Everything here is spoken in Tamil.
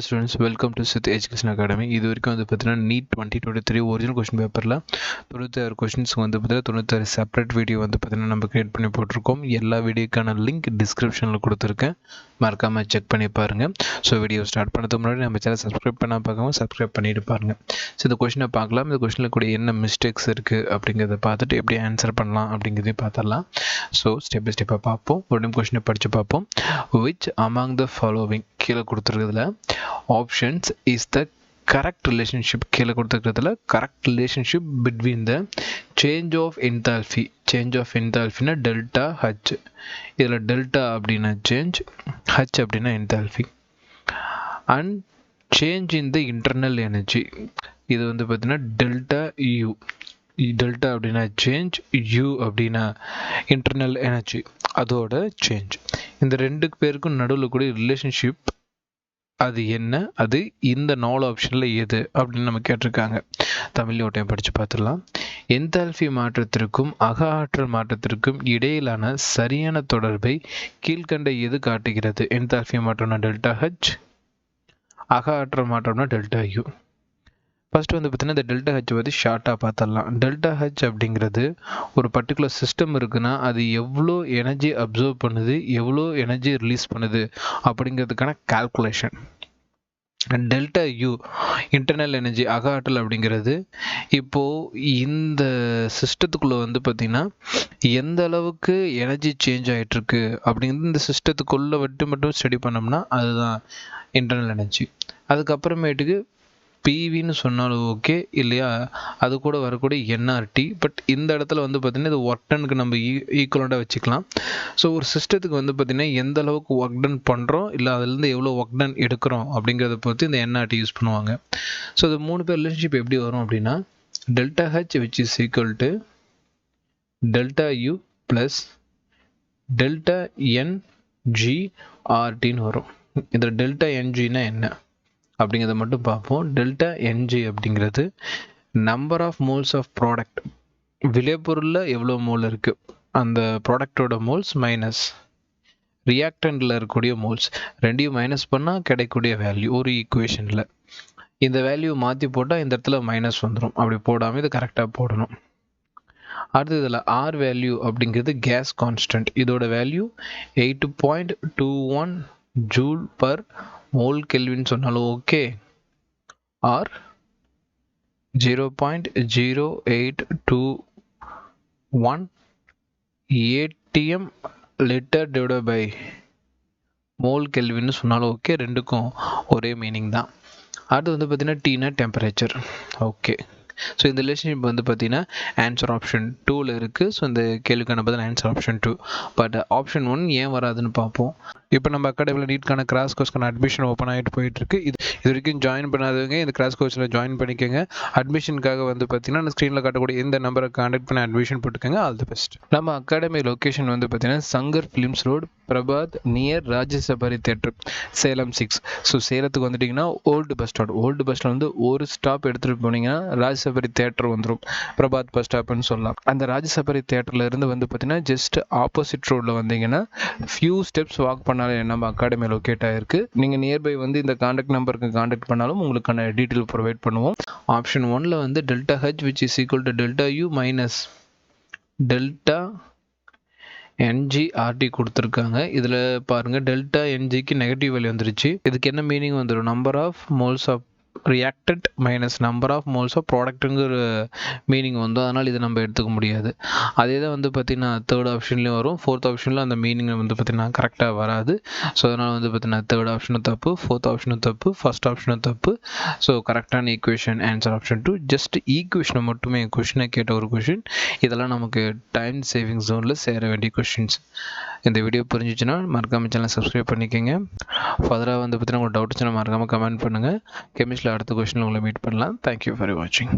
Hello students welcome to Sidh education academy இது வரைக்கும் வந்து பார்த்தீங்கன்னா NEET twenty twenty three original question பேப்பரில் தொண்ணூத்தாறு கொஸ்டின்ஸ்க்கு வந்து பார்த்தீங்கன்னா தொண்ணூத்தாறு செப்பரேட் வீடியோ வந்து பார்த்தீங்கன்னா நம்ம கிரியேட் பண்ணி போட்டிருக்கோம். எல்லா வீடியோக்கான லிங்க் டிஸ்கிரிப்ஷனில் கொடுத்துருக்கேன். மறக்காமல் செக் பண்ணி பாருங்கள் ஸோ வீடியோ ஸ்டார்ட் பண்ணதுக்கு முன்னாடி நம்ம சேனல் சப்ஸ்கிரைப் பண்ணால் பார்க்காம சப்ஸ்கிரைப் பண்ணிட்டு பாருங்கள் ஸோ இந்த கொஷினை பார்க்கலாம். இந்த கொஷினில் கூட என்ன மிஸ்டேக்ஸ் இருக்குது அப்படிங்கிறத பார்த்துட்டு எப்படி ஆன்சர் பண்ணலாம் அப்படிங்கிறதையும் பார்த்துடலாம். ஸோ ஸ்டெப் பை ஸ்டெப்பாக பார்ப்போம். ஒரு நிமிஷம் கொஷினை படித்து பார்ப்போம். விச் அமாங் த ஃபாலோவிங் கீழே கொடுத்துருக்கிறதுல options is the correct relationship கீழே கொடுத்துருக்கிறதுல correct relationship between the change of enthalpy change of என்தால்ஃபினா delta H இதில் டெல்டா அப்படின்னா சேஞ்ச் ஹச் அப்படின்னா enthalpy and change in the internal energy இது வந்து பார்த்தீங்கன்னா டெல்டா யூ டெல்டா அப்படின்னா சேஞ்ச் யூ அப்படின்னா இன்டர்னல் எனர்ஜி அதோட சேஞ்ச் இந்த ரெண்டு பேருக்கும் நடுவில் கூட ரிலேஷன்ஷிப் அது என்ன? அது இந்த நாலு ஆப்ஷனில் எது? அப்படின்னு நம்ம கேட்டிருக்காங்க. தமிழ் ஓட்டையும் படித்து பார்த்துடலாம். என்தால்ஃபி மாற்றத்திற்கும் அக ஆற்றல் மாற்றத்திற்கும் இடையிலான சரியான தொடர்பை கீழ்கண்ட எது காட்டுகிறது? என்தால்ஃபி மாற்றம்னா டெல்டா ஹெச் அக ஆற்றல் மாற்றம்னா டெல்டா யூ ஃபஸ்ட்டு வந்து பார்த்தீங்கன்னா இந்த டெல்டா ஹெச் பற்றி ஷார்ட்டாக பார்த்துடலாம். டெல்டா ஹெச் அப்படிங்கிறது ஒரு பர்டிகுலர் சிஸ்டம் இருக்குன்னா அது எவ்வளோ எனர்ஜி அப்சர்வ் பண்ணுது எவ்வளோ எனர்ஜி ரிலீஸ் பண்ணுது அப்படிங்கிறதுக்கான calculation delta U internal energy அக ஆற்றல் அப்படிங்கிறது இப்போது இந்த சிஸ்டத்துக்குள்ளே வந்து பார்த்திங்கன்னா எந்த அளவுக்கு எனர்ஜி சேஞ்ச் ஆகிட்டுருக்கு அப்படிங்கிறது இந்த சிஸ்டத்துக்குள்ளே விட்டு மட்டும் ஸ்டடி பண்ணோம்னா அதுதான் இன்டர்னல் எனர்ஜி அதுக்கப்புறமேட்டுக்கு பிவின்னு சொன்னாலும் ஓகே இல்லையா? அது கூட வரக்கூடிய என்ஆர்டி பட் இந்த இடத்துல வந்து பார்த்திங்கன்னா இது ஒர்க் டனுக்கு நம்ம e, ஈ ஈக்குவலண்ட்டாக வச்சுக்கலாம். ஸோ ஒரு சிஸ்டத்துக்கு வந்து பார்த்திங்கன்னா எந்த அளவுக்கு ஒர்க் டன் பண்ணுறோம் இல்லை அதுலேருந்து எவ்வளோ ஒர்க் டன் எடுக்கிறோம் அப்படிங்கிறத பொறுத்து இந்த என்ஆர்டி யூஸ் பண்ணுவாங்க. ஸோ இது மூணு பேர் ரிலேஷன்ஷிப் எப்படி வரும் அப்படின்னா delta H which is equal to delta U plus delta n g ஆர்டின்னு வரும். இதில் டெல்டா என்ஜினா என்ன? அப்படிங்கிறத மட்டும் பார்ப்போம். டெல்டா என்ஜி அப்படிங்கிறது number of moles of product விளைபொருளில் எவ்வளோ மோல் இருக்குது அந்த ப்ராடக்டோட மோல்ஸ் மைனஸ் ரியாக்டண்டில் இருக்கக்கூடிய மோல்ஸ் ரெண்டையும் மைனஸ் பண்ணால் கிடைக்கக்கூடிய வேல்யூ ஒரு ஈக்குவேஷனில் இந்த வேல்யூ மாற்றி போட்டால் இந்த இடத்துல மைனஸ் வந்துடும் அப்படி போடாமல் இது கரெக்டாக போடணும். அடுத்து இதில் ஆர் வேல்யூ அப்படிங்கிறது கேஸ் கான்ஸ்டன்ட் இதோட value eight point two one joule per mole kelvin சொன்னாலும் okay. R zero point zero eight two one ATM litre divide by mole கெல்வின்னு சொன்னாலும் ஓகே. ரெண்டுக்கும் ஒரே மீனிங் தான். அடுத்து வந்து பார்த்தீங்கன்னா டீனா டெம்பரேச்சர் ஓகே. ஸோ இந்த ரிலேஷன்ஷிப் வந்து பார்த்தீங்கன்னா ஆன்சர் ஆப்ஷன் டூவில் இருக்குது ஸோ இந்த கேள்விக்கான பதில் answer option two but option one ஏன் வராதுன்னு பார்ப்போம். இப்போ நம்ம அகாடமியில் நீட்கான கிராஸ் கோர்ஸ்க்கான அட்மிஷன் ஓப்பன் ஆகிட்டு போயிட்டுருக்கு. இது இது வரைக்கும் ஜாயின் பண்ணாதவங்க இந்த கிராஸ் கோர்ஸில் ஜாயின் பண்ணிக்கோங்க. அட்மிஷனுக்காக வந்து பார்த்தீங்கன்னா ஸ்க்ரீனில் காட்டக்கூடிய இந்த நம்பரை காண்டாக்ட் பண்ணி அட்மிஷன் போட்டுக்கோங்க. ஆல் தி பெஸ்ட் நம்ம அகாடமி லொக்கேஷன் வந்து பார்த்தீங்கன்னா Shankar films road Prabhat near Rajasabari theatre Salem six so சேலத்துக்கு வந்துட்டிங்கன்னா old bus stand old bus stand வந்து ஒரு ஸ்டாப் எடுத்துகிட்டு போனீங்கன்னா ராஜசபரி தேட்டர் வந்துடும் பிரபாத் பஸ் ஸ்டாப்னு சொல்லலாம். அந்த ராஜசபாரி தேட்டரில் இருந்து வந்து பார்த்தீங்கன்னா ஜஸ்ட் ஆப்போசிட் ரோடில் வந்தீங்கன்னா ஃபியூ ஸ்டெப்ஸ் வாக் பண்ண பண்ணாலே நம்ம அகாடமி லொக்கேட் ஆகிருக்கு நீங்கள் நியர்பை வந்து இந்த காண்டாக்ட் நம்பருக்கு காண்டாக்ட் பண்ணாலும் உங்களுக்கான டீட்டெயில் ப்ரொவைட் பண்ணுவோம். ஆப்ஷன் ஒனில் வந்து delta H which is equal to delta U minus delta n g R T கொடுத்துருக்காங்க. இதில் பாருங்கள் டெல்டா என்ஜிக்கு நெகட்டிவ் வேல்யூ வந்துருச்சு. இதுக்கு என்ன மீனிங் வந்துடும் number of moles of reacted minus number of moles of ப்ராடக்ட்டுங்கிற meaning வந்து அதனால் இதை நம்ம எடுத்துக்க முடியாது. அதே தான் வந்து பார்த்திங்கன்னா தேர்ட் ஆப்ஷன்லேயும் வரும். ஃபோர்த் ஆப்ஷனில் அந்த மீனிங் வந்து பார்த்திங்கன்னா கரெக்டாக வராது. ஸோ அதனால் வந்து பார்த்திங்கன்னா தேர்ட் ஆப்ஷனும் தப்பு ஃபோர்த் ஆப்ஷனும் தப்பு ஃபஸ்ட் ஆப்ஷனும் தப்பு. ஸோ கரெக்டான equation answer option two just ஈக்குவேஷனை மட்டுமே கொஷினை கேட்ட ஒரு கொஷின் இதெல்லாம் நமக்கு டைம் சேவிங் ஜோனில் சேர வேண்டிய கொஷின்ஸ் இந்த வீடியோ புரிஞ்சிச்சுன்னா மறக்காமல் சேனல் சப்ஸ்கிரைப் பண்ணிக்கோங்க. ஃபர்தராக வந்து பார்த்தீங்கன்னா உங்களுக்கு டவுட்ஸ்னால் மறக்காமல் கமெண்ட் பண்ணுங்கள் கெமிஸ்ட்ரியில் அடுத்த கொஷினில் உங்களை மீட் பண்ணலாம். தேங்க்யூ ஃபார் வாட்சிங்